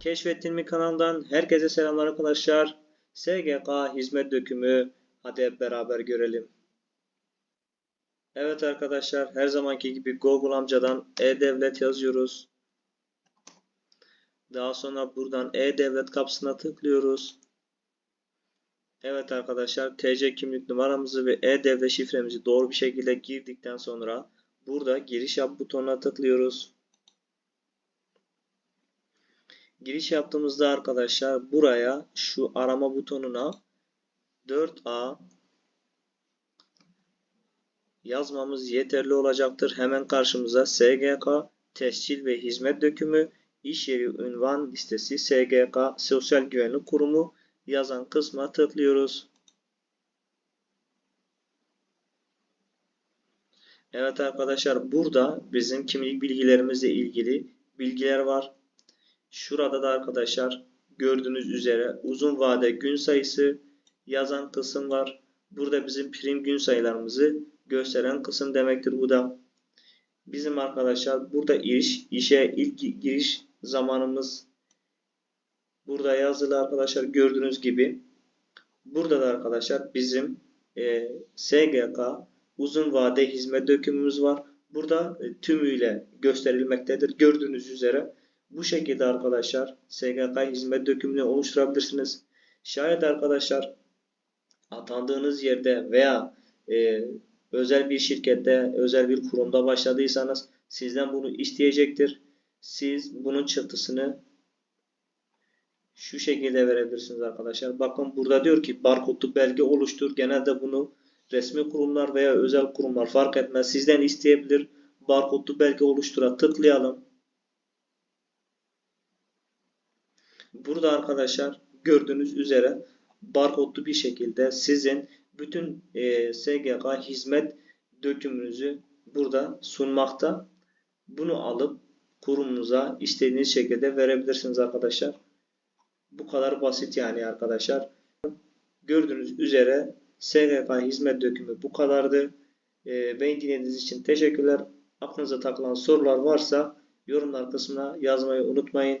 Keşfettin mi kanalından herkese selamlar arkadaşlar. SGK hizmet dökümü hadi hep beraber görelim. Evet arkadaşlar her zamanki gibi Google amcadan e-devlet yazıyoruz. Daha sonra buradan e-devlet kapısına tıklıyoruz. Evet arkadaşlar TC kimlik numaramızı ve e-devlet şifremizi doğru bir şekilde girdikten sonra burada giriş yap butonuna tıklıyoruz. Giriş yaptığımızda arkadaşlar buraya şu arama butonuna 4A yazmamız yeterli olacaktır. Hemen karşımıza SGK tescil ve hizmet dökümü iş yeri ünvan listesi SGK Sosyal Güvenlik Kurumu yazan kısma tıklıyoruz. Evet arkadaşlar burada bizim kimlik bilgilerimizle ilgili bilgiler var. Şurada da arkadaşlar gördüğünüz üzere uzun vade gün sayısı yazan kısım var. Burada bizim prim gün sayılarımızı gösteren kısım demektir bu da. Bizim arkadaşlar burada iş, işe ilk giriş zamanımız burada yazılı arkadaşlar gördüğünüz gibi. Burada da arkadaşlar bizim e, SGK uzun vade hizmet dökümümüz var. Burada e, tümüyle gösterilmektedir. Gördüğünüz üzere bu şekilde arkadaşlar SGK hizmet dökümünü oluşturabilirsiniz. Şayet arkadaşlar atandığınız yerde veya e, özel bir şirkette, özel bir kurumda başladıysanız sizden bunu isteyecektir. Siz bunun çıktısını şu şekilde verebilirsiniz arkadaşlar. Bakın burada diyor ki barkodlu belge oluştur. Genelde bunu resmi kurumlar veya özel kurumlar fark etmez. Sizden isteyebilir. Barkodlu belge oluştura tıklayalım. Burada arkadaşlar gördüğünüz üzere barkodlu bir şekilde sizin bütün e, SGK hizmet dökümünüzü burada sunmakta. Bunu alıp kurumunuza istediğiniz şekilde verebilirsiniz arkadaşlar. Bu kadar basit yani arkadaşlar. Gördüğünüz üzere SGK hizmet dökümü bu kadardı. E, beni dinlediğiniz için teşekkürler. Aklınıza takılan sorular varsa yorumlar kısmına yazmayı unutmayın.